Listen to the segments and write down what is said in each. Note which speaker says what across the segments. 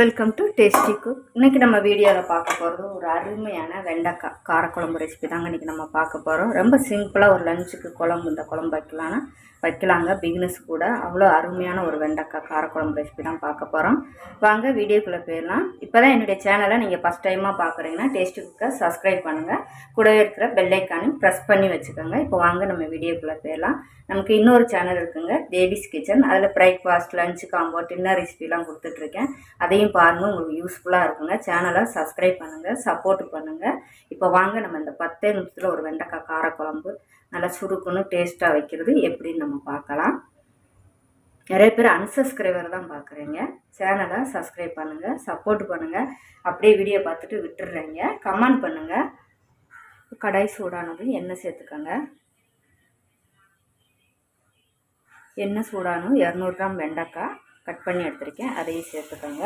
Speaker 1: Welcome to tasty cook இன்றைக்கி நம்ம வீடியோவில் பார்க்க போகிறது ஒரு அருமையான வெண்டைக்காய் காரக்குழம்பு ரெசிபி தாங்க இன்றைக்கி நம்ம பார்க்க போகிறோம் ரொம்ப சிம்பிளாக ஒரு லஞ்சுக்கு குழம்பு இந்த குழம்பு வைக்கலான்னா வைக்கலாங்க. பிகினஸ் கூட அவ்வளோ அருமையான ஒரு வெண்டைக்காய் காரக்குழம்பு ரெசிபி தான் பார்க்க போகிறோம் வாங்க வீடியோக்குள்ளே போயிடலாம். இப்போ தான் என்னுடைய சேனலை நீங்கள் ஃபஸ்ட் டைமாக பார்க்குறீங்கன்னா டேஸ்டி குக்கை சப்ஸ்கிரைப் பண்ணுங்கள் கூடவே இருக்கிற பெல்லைக்கானையும் ப்ரெஸ் பண்ணி வச்சுக்கோங்க. இப்போ வாங்க நம்ம வீடியோக்குள்ளே போயிடலாம். நமக்கு இன்னொரு சேனல் இருக்குங்க. தேவிஸ் கிச்சன் அதில் பிரேக்ஃபாஸ்ட் லஞ்சு காம்போ டின்னர் ரெசிபிலாம் கொடுத்துட்ருக்கேன் அதையும் பாருங்கள் உங்களுக்கு யூஸ்ஃபுல்லாக இருக்குங்க. சேனலை சப்ஸ்கிரைப் பண்ணுங்கள் சப்போர்ட் பண்ணுங்கள் இப்போ வாங்க நம்ம இந்த பத்தே நிமிஷத்தில் ஒரு வெண்டைக்காய் காரக்குழம்பு நல்லா சுருக்குன்னு டேஸ்ட்டாக வைக்கிறது எப்படின்னு நம்ம பார்க்கலாம். நிறைய பேர் அன்சப்ஸ்கிரைபர் தான் பார்க்குறீங்க. சேனலை சப்ஸ்கிரைப் பண்ணுங்கள் சப்போர்ட் பண்ணுங்கள் அப்படியே வீடியோ பார்த்துட்டு விட்டுடுறீங்க கமெண்ட் பண்ணுங்கள் கடாய் சூடானது எண்ணெய் சேர்த்துக்கோங்க. எண்ணெய் சூடானும் இரநூறு கிராம் வெண்டைக்காய் கட் பண்ணி எடுத்திருக்கேன். அதையும் சேர்த்துக்கோங்க.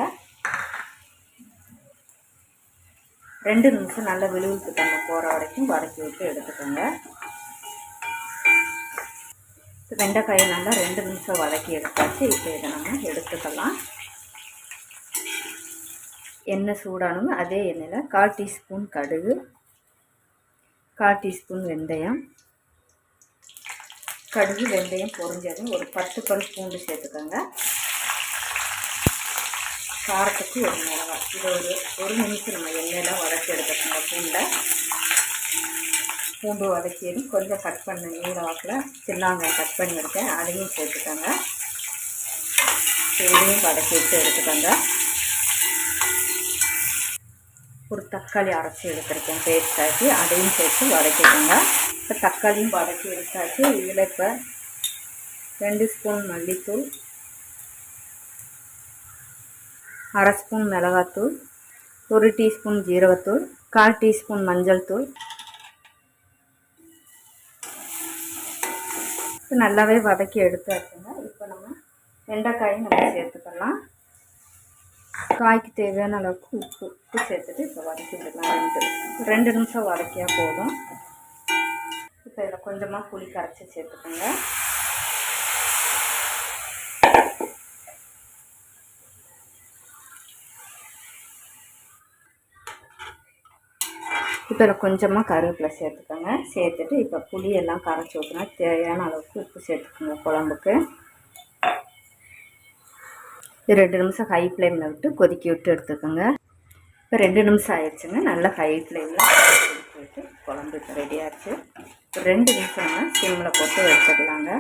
Speaker 1: ரெண்டு நிமிஷம் நல்ல விழுவுக்கு தண்ணி போகிற வரைக்கும் வதக்கி விட்டு எடுத்துக்கோங்க. வெண்டைக்காயை நல்லா ரெண்டு நிமிஷம் வதக்கி எடுத்தாச்சு. இப்போ இதை நம்ம எடுத்துக்கலாம். எண்ணெய் சூடானும் அதே எண்ணெயில் கால் டீஸ்பூன் கடுகு கால் டீஸ்பூன் வெந்தயம். கடுகு வெந்தயம் பொறிஞ்சதும் ஒரு பத்து பல் பூண்டு சேர்த்துக்கோங்க. காரத்துக்கு ஒரு மிளகாய். இது ஒரு ஒரு நிமிஷம் நம்ம எண்ணெயில் வதக்கி பூண்டை பூண்டு வதக்கியதும் கொஞ்சம் கட் பண்ண நீல வாக்கில் சின்ன கட் பண்ணி அதையும் சேர்த்துக்கோங்க. இதையும் வதக்கி எடுத்து எடுத்துக்கோங்க. ஒரு தக்காளி அரைச்சி எடுத்துருக்கேன். பேஸ்ட் ஆக்கி அதையும் சேர்த்து வதக்கிக்கோங்க. இப்போ தக்காளியும் வதக்கி எடுத்தாச்சு. இதில் இப்போ ரெண்டு ஸ்பூன் மல்லித்தூள் அரை ஸ்பூன் மிளகாத்தூள் ஒரு டீஸ்பூன் ஜீரகத்தூள் கால் டீஸ்பூன் மஞ்சள் தூள். இப்போ நல்லாவே வதக்கி எடுத்தாச்சுங்க. இப்போ நம்ம வெண்டைக்காயும் நம்ம சேர்த்துக்கலாம். காய்க்கு தேவையான அளவுக்கு உப்பு உப்பு சேர்த்துட்டு இப்போ வதக்கிடலாம் ரெண்டு ரெண்டு நிமிஷம் வதக்கியா போதும். இப்போ இதில் கொஞ்சமாக புளி கரைச்சி சேர்த்துக்கோங்க. இப்போ இதில் கொஞ்சமாக கருவேப்பிலை சேர்த்துக்கோங்க. சேர்த்துட்டு இப்போ புளியெல்லாம் கரைச்சி ஊற்றினா தேவையான அளவுக்கு உப்பு சேர்த்துக்கோங்க குழம்புக்கு. இது ரெண்டு நிமிஷம் ஹை ஃப்ளேமில் விட்டு கொதிக்க விட்டு எடுத்துக்கோங்க. இப்போ ரெண்டு நிமிஷம் ஆயிடுச்சுங்க. நல்லா ஹை ஃப்ளேமில் கொதிக்க விட்டு குழம்பு இப்போ ரெடியாகிடுச்சு ரெண்டு நிமிஷம்னா சிம்மில் போட்டு எடுத்துக்கலாங்க.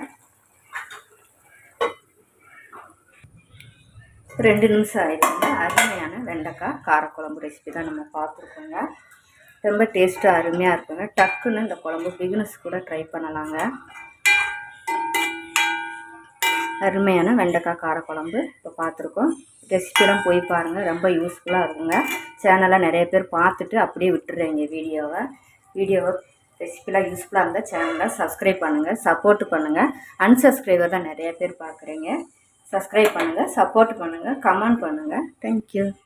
Speaker 1: ரெண்டு நிமிஷம் ஆயிடுச்சுங்க. அருமையான வெண்டைக்காய் காரக்குழம்பு ரெசிபி தான் நம்ம பார்த்துருக்கோங்க. ரொம்ப டேஸ்ட்டாக அருமையாக இருக்குங்க. டக்குன்னு இந்த குழம்பு பிகினஸ் கூட ட்ரை பண்ணலாங்க. அருமையான வெண்டைக்காய் காரக்குழம்பு இப்போ பார்த்துருக்கோம் ரெசிபிலாம் போய் பாருங்கள் ரொம்ப யூஸ்ஃபுல்லாக இருக்குங்க. சேனலை நிறைய பேர் பார்த்துட்டு அப்படியே விட்டுறீங்க வீடியோவை. வீடியோவை ரெசிபிலாம் யூஸ்ஃபுல்லாக இருந்தால் சேனலை சப்ஸ்கிரைப் பண்ணுங்கள் சப்போர்ட் பண்ணுங்கள் அன்சப்ஸ்கிரைபர் தான் நிறைய பேர் பார்க்குறீங்க சப்ஸ்கிரைப் பண்ணுங்கள் சப்போர்ட் பண்ணுங்கள் கமெண்ட் பண்ணுங்கள் தேங்க்யூ